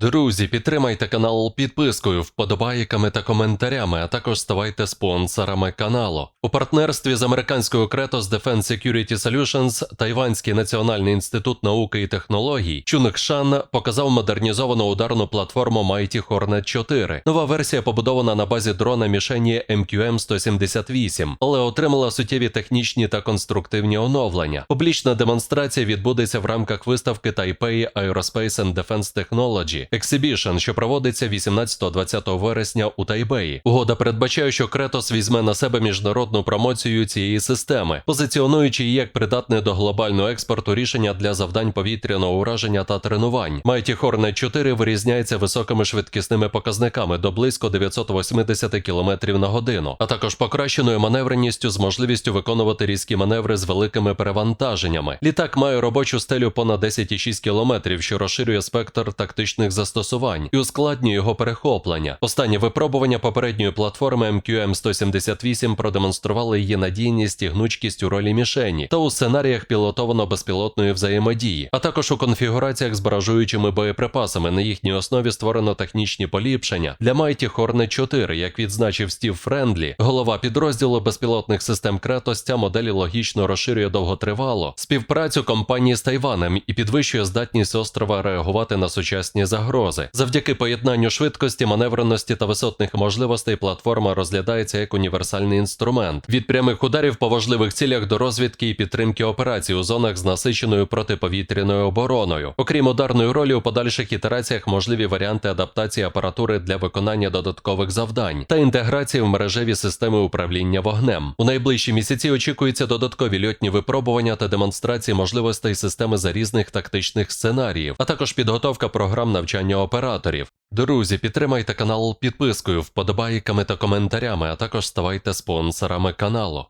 Друзі, підтримайте канал підпискою, вподобайками та коментарями, а також ставайте спонсорами каналу. У партнерстві з американською Kratos Defense Security Solutions Тайванський національний інститут науки і технологій Чунгшан показав модернізовану ударну платформу Mighty Hornet 4. Нова версія побудована на базі дрона мішені MQM-178, але отримала суттєві технічні та конструктивні оновлення. Публічна демонстрація відбудеться в рамках виставки Taipei Aerospace and Defense Technology Exhibition, що проводиться 18-20 вересня у Тайбеї. Угода передбачає, що Кретос візьме на себе міжнародну промоцію цієї системи, позиціонуючи її як придатне до глобального експорту рішення для завдань повітряного ураження та тренувань. Mighty Hornet 4 вирізняється високими швидкісними показниками до близько 980 км на годину, а також покращеною маневреністю з можливістю виконувати різкі маневри з великими перевантаженнями. Літак має робочу стелю понад 10,6 км, що розширює спектр тактичних застосувань і ускладнює його перехоплення. Останнє випробування попередньої платформи MQM-178 продемонстрували її надійність і гнучкість у ролі мішені та у сценаріях пілотовано-безпілотної взаємодії, а також у конфігураціях з баражуючими боєприпасами. На їхній основі створено технічні поліпшення для Mighty Hornet 4, як відзначив Стів Френдлі, голова підрозділу безпілотних систем Кратос, ця модель логічно розширює довготривало співпрацю компанії з Тайванем і підвищує здатність острова реагувати на сучасні загрози. Завдяки поєднанню швидкості, маневреності та висотних можливостей платформа розглядається як універсальний інструмент від прямих ударів по важливих цілях до розвідки і підтримки операцій у зонах з насиченою протиповітряною обороною. Окрім ударної ролі, у подальших ітераціях можливі варіанти адаптації апаратури для виконання додаткових завдань та інтеграції в мережеві системи управління вогнем. У найближчі місяці очікуються додаткові льотні випробування та демонстрації можливостей системи за різних тактичних сценаріїв, а також підготовка програм навчання операторів. Друзі, підтримайте канал підпискою, вподобайками та коментарями, а також ставайте спонсорами каналу.